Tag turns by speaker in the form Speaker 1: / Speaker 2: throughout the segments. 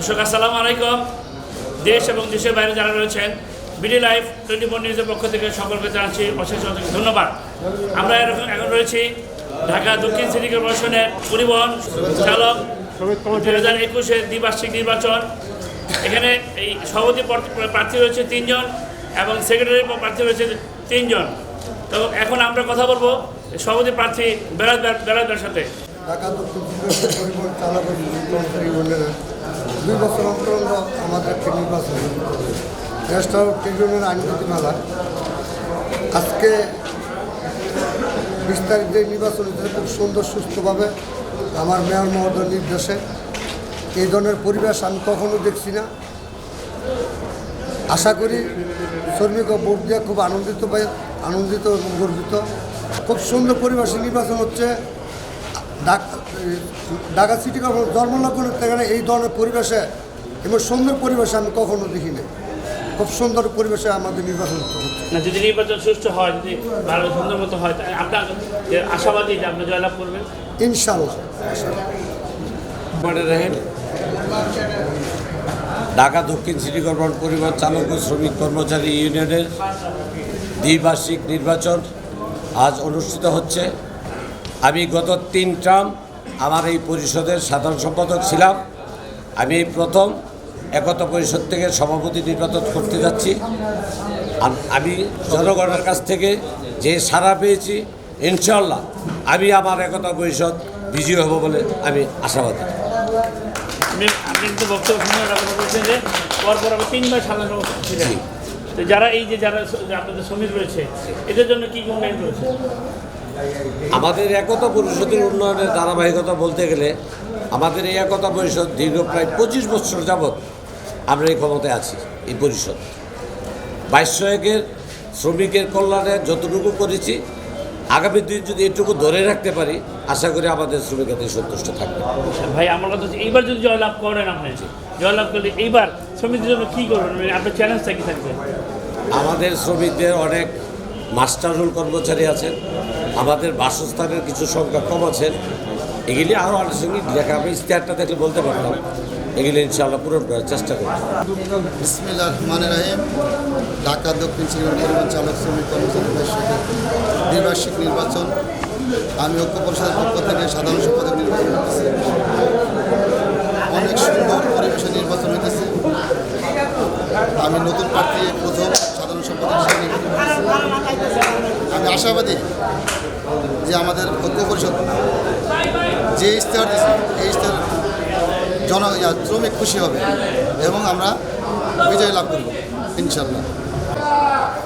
Speaker 1: দর্শক, আসসালামু আলাইকুম। দেশ এবং দেশের বাইরে যারা রয়েছেন, বিডি লাইফ টোয়েন্টি ফোর নিউজের পক্ষ থেকে সকলকে জানাচ্ছি অশেষ অশেষ ধন্যবাদ। আমরা এরকম এখন রয়েছি ঢাকা দক্ষিণ সিটি কর্পোরেশনের পরিবহন চালক দুই হাজার একুশের দ্বিবার্ষিক নির্বাচন। এখানে এই সভাপতি প্রার্থী রয়েছে তিনজন এবং সেক্রেটারি প্রার্থী রয়েছে তিনজন। তো এখন আমরা কথা বলব সভাপতি প্রার্থী বেলাদ বেলাদের সাথে।
Speaker 2: ঢাকা দক্ষিণ দুই বছর অন্তর আমাদের একটি নির্বাচন ন্যাশনাল ট্রিবিউনের আইনগতি মেলা আজকে বিশ তারিখ যে নির্বাচন হয়েছে খুব সুন্দর সুস্থভাবে আমার মেয়র মহোদয়ের নির্দেশে এই ধরনের পরিবেশ আমি কখনো দেখছি না আশা করি শ্রমিক ও ভোট দিয়ে খুব আনন্দিত পাই আনন্দিত এবং গর্বিত খুব সুন্দর পরিবেশে নির্বাচন হচ্ছে ঢাকা ঢাকা সিটি কর্পোরেশন জন্মলগ্নের থেকে এই ধরনের পরিবেশে এবং সুন্দর পরিবেশে আমি কখনো দেখিনি খুব সুন্দর পরিবেশে আমাদের নির্বাচন হচ্ছে
Speaker 1: না যদি নির্বাচন সুষ্ঠু হয় যদি ভালো সুন্দর মতো হয় তাহলে আপনার আশাবাদী যে আপনি জয়লাভ করবেন?
Speaker 2: ইনশাল্লাহ
Speaker 3: ঢাকা দক্ষিণ সিটি কর্পোরেশন পরিবার চালক ও শ্রমিক কর্মচারী ইউনিয়নের দ্বিবার্ষিক নির্বাচন আজ অনুষ্ঠিত হচ্ছে। আমি গত তিন ট্রাম আমার এই পরিষদের সাধারণ সম্পাদক ছিলাম। আমি এই প্রথম একতা পরিষদ থেকে সভাপতি নির্বাচন করতে যাচ্ছি। আমি জনগণের কাছ থেকে যে সাড়া পেয়েছি ইনশাল্লাহ আমি আমার একতা পরিষদ বিজয়ী হব বলে আমি আশাবাদী।
Speaker 1: যারা এই যে যারা আপনাদের শ্রমিক রয়েছে এদের জন্য কি গুণগান রয়েছে?
Speaker 3: আমাদের একতা পরিষদের উন্নয়নের ধারাবাহিকতা বলতে গেলে আমাদের এই একতা পরিষদ দীর্ঘ প্রায় পঁচিশ বছর যাবৎ আমরা এই ক্ষমতায় আছি এই পরিষদ। বাইশশো একের শ্রমিকের কল্যাণে যতটুকু করেছি আগামী দিন যদি এটুকু ধরে রাখতে পারি আশা করি আমাদের শ্রমিকাদের সন্তুষ্ট থাকবে।
Speaker 1: ভাই আমার কথা এইবার যদি জয়লাভ করেন আপনি জয়লাভ করলে এইবার শ্রমিকদের জন্য কী করবেন? মানে আপনার চ্যালেঞ্জটা কি থাকবে?
Speaker 3: আমাদের শ্রমিকদের অনেক মাস্টার রোল কর্মচারী আছেন। আমাদের বাসস্থানের কিছু সংখ্যা কম আছেন এগুলি আরও আনুষঙ্গিক লেখা, আমি ইস্তেহারটা দেখলে বলতে পারতাম। এগুলি ইনশাআল্লাহ পূরণ করার চেষ্টা করব।
Speaker 4: বিসমিল্লাহ রহমান রাহিম। ঢাকা দক্ষিণ সিলেট পরিবহন চালক, শ্রমিক সাথে দ্বিবার্ষিক নির্বাচন। আমি ঐক্য পরিষদের পক্ষ থেকে সাধারণ সম্পাদক নির্বাচন করতেছি অনেক সুন্দর পরিবেশে নির্বাচন হইতেছে আমি নতুন প্রার্থী প্রথম সাধারণ সম্পাদক হিসেবে নির্বাচন করতেছি। আমি আশাবাদী যে আমাদের ঐক্য পরিষদ যে ইশতেহার দিয়েছে এই ইশতেহার জন শ্রমিক খুশি হবে এবং আমরা বিজয় লাভ করব ইনশাল্লাহ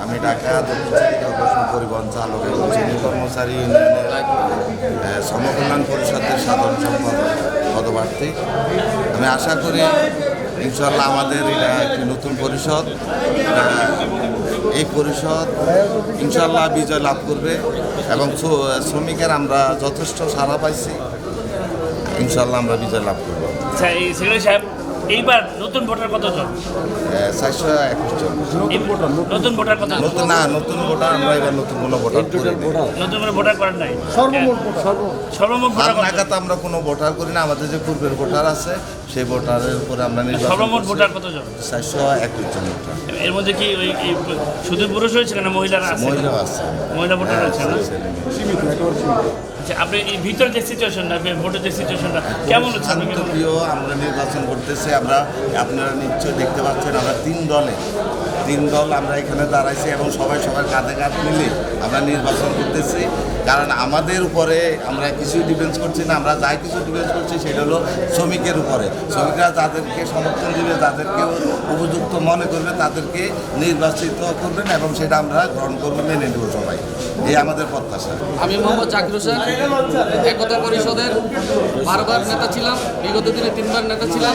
Speaker 5: আমি ঢাকা দক্ষিণ পরিবহন চালক এবং কর্মচারী ইউনিয়নের সমকল্যাণ পরিষদের সাধারণ সম্পাদক, পদপ্রার্থী। আমি আশা করি ইনশাল্লাহ আমাদের এটা একটি নতুন পরিষদ। এই পরিষদ ইনশাল্লাহ বিজয় লাভ করবে এবং শ্রমিকের আমরা যথেষ্ট সাড়া পাইছি। ইনশাল্লাহ আমরা বিজয় লাভ করব।
Speaker 1: এইবার নতুন ভোটার কতজন?
Speaker 5: চারশো একুশ জন।
Speaker 1: নতুন ভোটার কত
Speaker 5: নতুন না নতুন ভোটার আমরা এবার নতুন কোনো ভোটার করি
Speaker 1: নতুন করে ভোটার করেন নাই? সর্বমোট সর্বমোট ভোটার?
Speaker 5: নাগাদ আমরা কোনো ভোটার করি না আমাদের যে পূর্বের ভোটার আছে সেই ভোটারের উপরে আমরা
Speaker 1: সর্বমোট ভোটার কতজন?
Speaker 5: চারশো একুশ জন ভোটার।
Speaker 1: এর মধ্যে কি ওই শুধু পুরুষ হয়েছে না মহিলারা আছে?
Speaker 5: মহিলাও আছে।
Speaker 1: মহিলা ভোটার আছে না?
Speaker 5: ছেলে
Speaker 1: আপনি এই ভিতরে যে সিচুয়েশনটা ভোটের যে সিচুয়েশনটা কেমন হচ্ছে?
Speaker 5: আমরা নির্বাচন করতেছি আমরা আপনারা নিশ্চয়ই দেখতে পাচ্ছেন আমরা তিন দলে তিন দল আমরা এখানে দাঁড়াইছি এবং সবাই সবার কাঁধে কাঁধ মিলে আমরা নির্বাচন করতেছি। কারণ আমাদের উপরে আমরা কিছু ডিফেন্স করছি না, আমরা যাই কিছু ডিফেন্স করছি সেটা হলো শ্রমিকের উপরে। শ্রমিকরা যাদেরকে সমর্থন দিবে যাদেরকে উপযুক্ত মনে করবে, তাদেরকে নির্বাচিত করবেন এবং সেটা আমরা গ্রহণ করব, মেনে নেব সবাই। এই আমাদের প্রত্যাশা।
Speaker 6: আমি মোহাম্মদ জাকির হোসেন, একতা পরিষদের বারবার নেতা ছিলাম, বিগত দিনে তিনবার নেতা ছিলাম।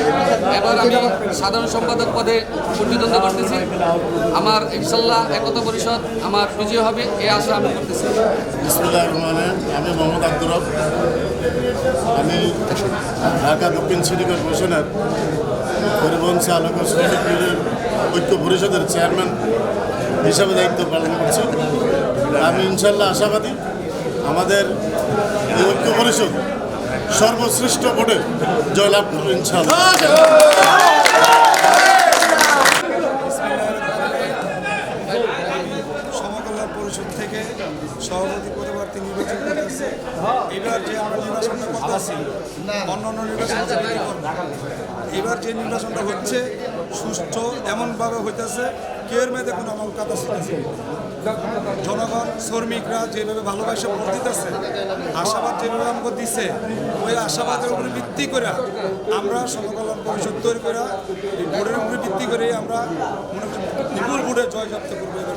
Speaker 6: এবার আমি সাধারণ সম্পাদক পদে প্রতিদ্বন্দ্বিতা করতেছি। আমার ইনশাল্লাহ একতা পরিষদ আমার বিজয় হবে, এ আশা আমি করতেছি।
Speaker 7: আমি মোহাম্মদ আব্দুর আমি ঢাকা দক্ষিণ সিটি কর্পোরেশনের পরিবহন চালক ঐক্য পরিষদের চেয়ারম্যান হিসাবে দায়িত্ব পালন করছি। আমি ইনশাল্লাহ আশাবাদী আমাদের ঐক্য পরিষদ সর্বশ্রেষ্ঠ ভোটে জয়লাভ করব ইনশাল্লাহ।
Speaker 8: সভাপতি পদে নির্বাচন এবার যে আমরা নির্বাচনটা করতেছি অন্য অন্য নির্বাচন এবার যে নির্বাচনটা হচ্ছে সুস্থ এমনভাবে হইতেছে কেউ মেয়েদের কোনো অমলকাতা শিখেছে জনগণ শ্রমিকরা যেভাবে ভালোবাসা ভোট দিতেছে আশাবাদ যেভাবে আমাকে দিছে ওই আশাবাদের উপরে ভিত্তি করে আমরা সমকল্যাণ পরিষদ তৈরি করে এই ভোটের উপরে ভিত্তি করে আমরা মনে করি নিপুর ভোটে জয়যাপ্ত করব এবার